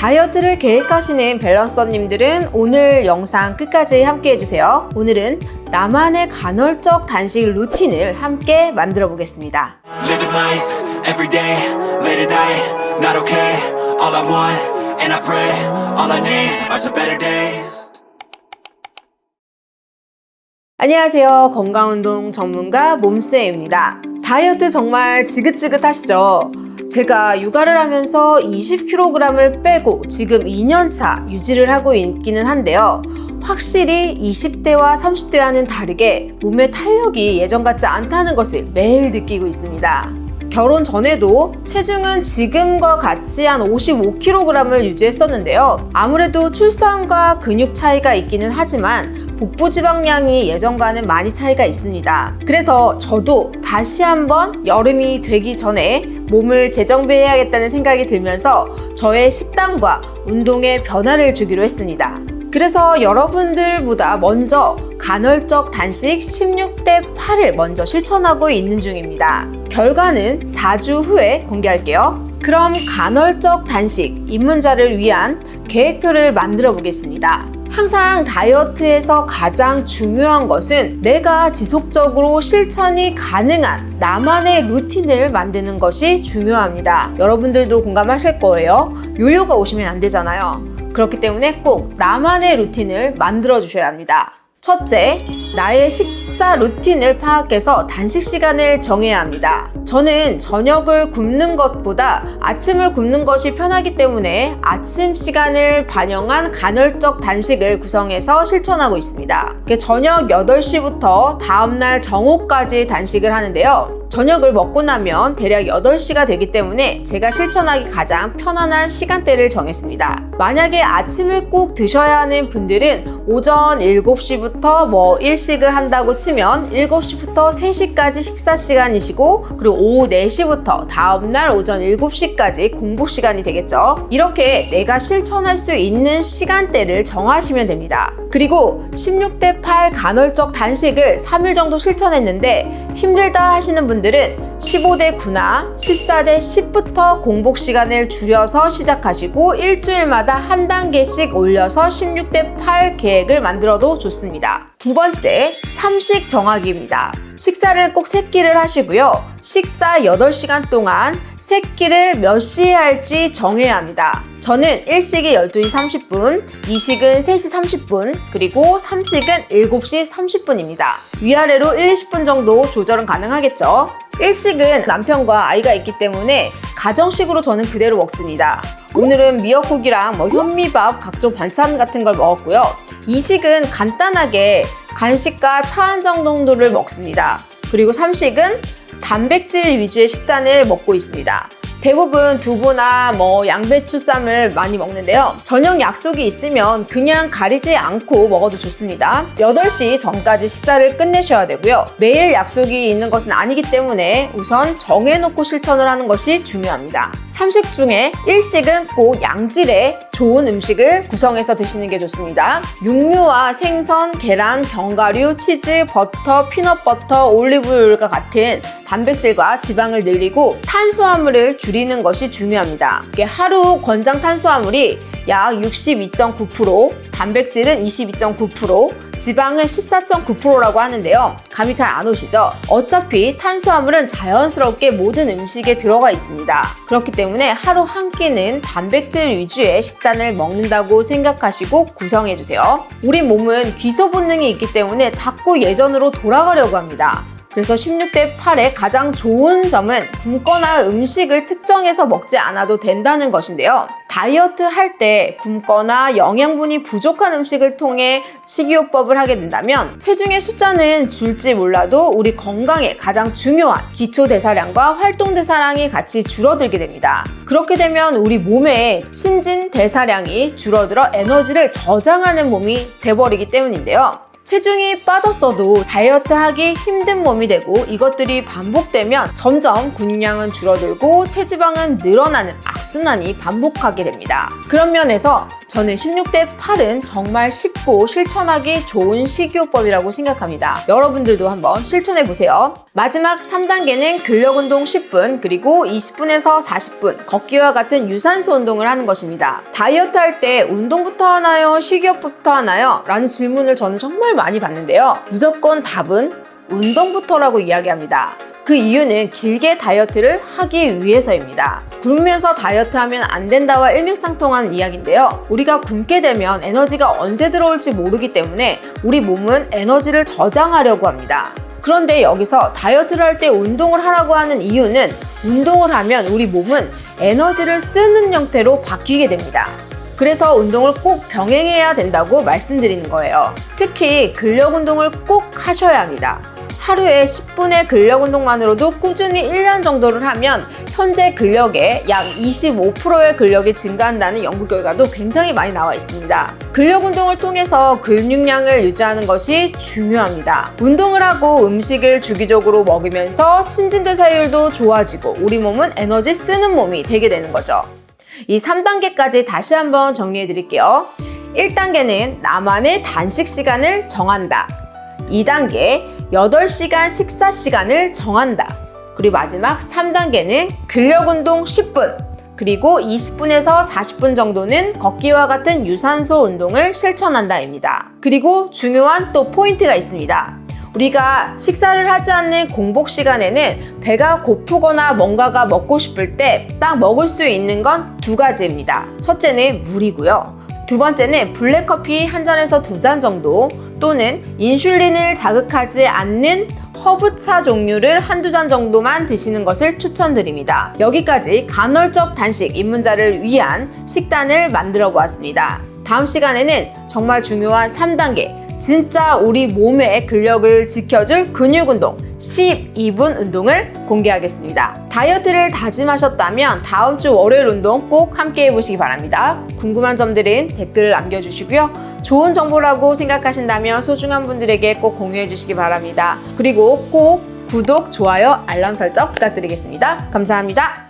다이어트를 계획하시는 밸런서님들은 오늘 영상 끝까지 함께 해주세요. 오늘은 나만의 간헐적 단식 루틴을 함께 만들어 보겠습니다. 안녕하세요. 건강운동 전문가 몸쌤입니다. 다이어트 정말 지긋지긋하시죠? 제가 육아를 하면서 20kg을 빼고 지금 2년차 유지를 하고 있기는 한데요. 확실히 20대와 30대와는 다르게 몸의 탄력이 예전 같지 않다는 것을 매일 느끼고 있습니다. 결혼 전에도 체중은 지금과 같이 한 55kg을 유지했었는데요. 아무래도 출산과 근육 차이가 있기는 하지만 복부 지방량이 예전과는 많이 차이가 있습니다. 그래서 저도 다시 한번 여름이 되기 전에 몸을 재정비해야겠다는 생각이 들면서 저의 식단과 운동에 변화를 주기로 했습니다. 그래서 여러분들보다 먼저 간헐적 단식 16대 8을 먼저 실천하고 있는 중입니다. 결과는 4주 후에 공개할게요. 그럼 간헐적 단식 입문자를 위한 계획표를 만들어 보겠습니다. 항상 다이어트에서 가장 중요한 것은 내가 지속적으로 실천이 가능한 나만의 루틴을 만드는 것이 중요합니다. 여러분들도 공감하실 거예요. 요요가 오시면 안 되잖아요. 그렇기 때문에 꼭 나만의 루틴을 만들어 주셔야 합니다. 첫째, 나의 식사 루틴을 파악해서 단식 시간을 정해야 합니다. 저는 저녁을 굶는 것보다 아침을 굶는 것이 편하기 때문에 아침 시간을 반영한 간헐적 단식을 구성해서 실천하고 있습니다. 저녁 8시부터 다음날 정오까지 단식을 하는데요. 저녁을 먹고 나면 대략 8시가 되기 때문에 제가 실천하기 가장 편안한 시간대를 정했습니다. 만약에 아침을 꼭 드셔야 하는 분들은 오전 7시부터 뭐 일식을 한다고 치면 7시부터 3시까지 식사 시간이시고 그리고 오후 4시부터 다음날 오전 7시까지 공복 시간이 되겠죠. 이렇게 내가 실천할 수 있는 시간대를 정하시면 됩니다. 그리고 16대 8 간헐적 단식을 3일 정도 실천했는데 힘들다 하시는 분들 분들은 15대 9나 14대 10부터 공복 시간을 줄여서 시작하시고 일주일마다 한 단계씩 올려서 16대 8 계획을 만들어도 좋습니다. 두 번째, 삼식 정하기입니다. 식사를 꼭 세끼를 하시고요. 식사 8시간 동안 세끼를 몇 시에 할지 정해야 합니다. 저는 1식이 12시 30분, 2식은 3시 30분, 그리고 3식은 7시 30분입니다. 위아래로 1, 20분 정도 조절은 가능하겠죠. 1식은 남편과 아이가 있기 때문에 가정식으로 저는 그대로 먹습니다. 오늘은 미역국이랑 뭐 현미밥, 각종 반찬 같은 걸 먹었고요. 2식은 간단하게 간식과 차 한 잔 정도를 먹습니다. 그리고 3식은 단백질 위주의 식단을 먹고 있습니다. 대부분 두부나 뭐 양배추 쌈을 많이 먹는데요. 저녁 약속이 있으면 그냥 가리지 않고 먹어도 좋습니다. 8시 전까지 식사를 끝내셔야 되고요. 매일 약속이 있는 것은 아니기 때문에 우선 정해놓고 실천을 하는 것이 중요합니다. 삼식 중에 일식은 꼭 양질의 좋은 음식을 구성해서 드시는 게 좋습니다. 육류와 생선, 계란, 견과류, 치즈, 버터, 피넛버터, 올리브유과 같은 단백질과 지방을 늘리고 탄수화물을 줄이는 것이 중요합니다. 하루 권장 탄수화물이 약 62.9%, 단백질은 22.9%, 지방은 14.9%라고 하는데요. 감이 잘 안 오시죠? 어차피 탄수화물은 자연스럽게 모든 음식에 들어가 있습니다. 그렇기 때문에 하루 한 끼는 단백질 위주의 식단을 먹는다고 생각하시고 구성해주세요. 우리 몸은 귀소 본능이 있기 때문에 자꾸 예전으로 돌아가려고 합니다. 그래서 16대 8의 가장 좋은 점은 굶거나 음식을 특정해서 먹지 않아도 된다는 것인데요. 다이어트 할 때 굶거나 영양분이 부족한 음식을 통해 식이요법을 하게 된다면 체중의 숫자는 줄지 몰라도 우리 건강에 가장 중요한 기초 대사량과 활동 대사량이 같이 줄어들게 됩니다. 그렇게 되면 우리 몸의 신진 대사량이 줄어들어 에너지를 저장하는 몸이 돼버리기 때문인데요. 체중이 빠졌어도 다이어트 하기 힘든 몸이 되고 이것들이 반복되면 점점 근육량은 줄어들고 체지방은 늘어나는 악순환이 반복하게 됩니다. 그런 면에서 저는 16대 8은 정말 쉽고 실천하기 좋은 식이요법이라고 생각합니다. 여러분들도 한번 실천해 보세요. 마지막 3단계는 근력 운동 10분 그리고 20분에서 40분 걷기와 같은 유산소 운동을 하는 것입니다. 다이어트 할 때 운동부터 하나요? 식이요법부터 하나요? 라는 질문을 저는 정말 많이 받는데요. 무조건 답은 운동부터라고 이야기합니다. 그 이유는 길게 다이어트를 하기 위해서입니다. 굶으면서 다이어트 하면 안 된다와 일맥상통한 이야기인데요. 우리가 굶게 되면 에너지가 언제 들어올지 모르기 때문에 우리 몸은 에너지를 저장하려고 합니다. 그런데 여기서 다이어트를 할 때 운동을 하라고 하는 이유는 운동을 하면 우리 몸은 에너지를 쓰는 형태로 바뀌게 됩니다. 그래서 운동을 꼭 병행해야 된다고 말씀드리는 거예요. 특히 근력 운동을 꼭 하셔야 합니다. 하루에 10분의 근력 운동만으로도 꾸준히 1년 정도를 하면 현재 근력의 약 25%의 근력이 증가한다는 연구 결과도 굉장히 많이 나와 있습니다. 근력 운동을 통해서 근육량을 유지하는 것이 중요합니다. 운동을 하고 음식을 주기적으로 먹으면서 신진대사율도 좋아지고 우리 몸은 에너지 쓰는 몸이 되게 되는 거죠. 이 3단계까지 다시 한번 정리해 드릴게요. 1단계는 나만의 단식 시간을 정한다. 2단계 8시간 식사 시간을 정한다. 그리고 마지막 3단계는 근력 운동 10분. 그리고 20분에서 40분 정도는 걷기와 같은 유산소 운동을 실천한다입니다. 그리고 중요한 또 포인트가 있습니다. 우리가 식사를 하지 않는 공복 시간에는 배가 고프거나 뭔가가 먹고 싶을 때 딱 먹을 수 있는 건 두 가지입니다. 첫째는 물이고요. 두 번째는 블랙커피 한 잔에서 두 잔 정도 또는 인슐린을 자극하지 않는 허브차 종류를 한두 잔 정도만 드시는 것을 추천드립니다. 여기까지 간헐적 단식 입문자를 위한 식단을 만들어 보았습니다. 다음 시간에는 정말 중요한 3단계 진짜 우리 몸의 근력을 지켜줄 근육 운동 12분 운동을 공개하겠습니다. 다이어트를 다짐하셨다면 다음 주 월요일 운동 꼭 함께 해보시기 바랍니다. 궁금한 점들은 댓글을 남겨주시고요. 좋은 정보라고 생각하신다면 소중한 분들에게 꼭 공유해 주시기 바랍니다. 그리고 꼭 구독, 좋아요, 알람 설정 부탁드리겠습니다. 감사합니다.